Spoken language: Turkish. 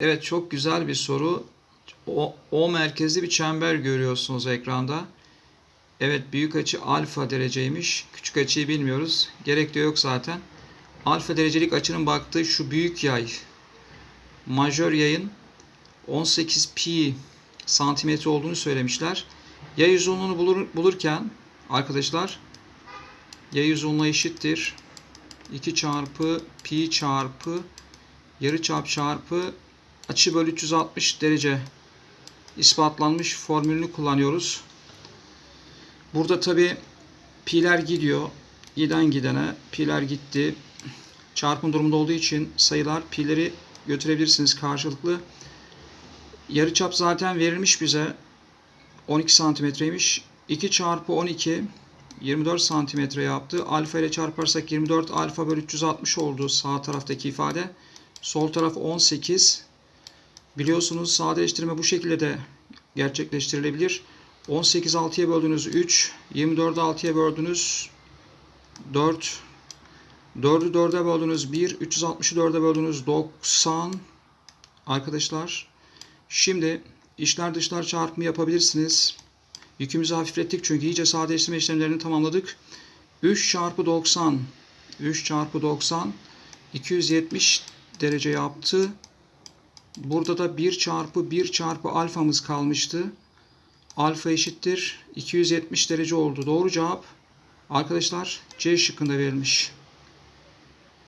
Evet çok güzel bir soru. O, o merkezli bir çember görüyorsunuz ekranda. Evet büyük açı alfa dereceymiş. Küçük açıyı bilmiyoruz. Gerek de yok zaten. Alfa derecelik açının baktığı şu büyük yay. Majör yayın 18 pi santimetre olduğunu söylemişler. Yay uzunluğunu bulur, bulurken arkadaşlar yay uzunluğu eşittir 2 çarpı pi çarpı yarıçap çarpı açı bölü 360 derece ispatlanmış formülünü kullanıyoruz. Burada tabi pi'ler gidiyor. Giden gidene pi'ler gitti. Çarpım durumunda olduğu için sayılar pi'leri götürebilirsiniz karşılıklı. Yarıçap zaten verilmiş bize. 12 santimetreymiş. 2 çarpı 12 24 santimetre yaptı. Alfa ile çarparsak 24 alfa bölü 360 oldu sağ taraftaki ifade. Sol taraf 18. Biliyorsunuz sadeleştirme bu şekilde de gerçekleştirilebilir. 18 6'ya böldünüz 3. 24'ü 6'ya böldünüz 4. 4'ü 4'e böldünüz 1. 360'ı 4'e böldünüz 90. Arkadaşlar şimdi içler dışlar çarpımı yapabilirsiniz. Yükümüzü hafiflettik çünkü iyice sadeleştirme işlemlerini tamamladık. 3 çarpı 90 3 çarpı 90 270 derece yaptı. Burada da 1 çarpı 1 çarpı alfamız kalmıştı. Alfa eşittir 270 derece oldu. Doğru cevap arkadaşlar C şıkkında verilmiş.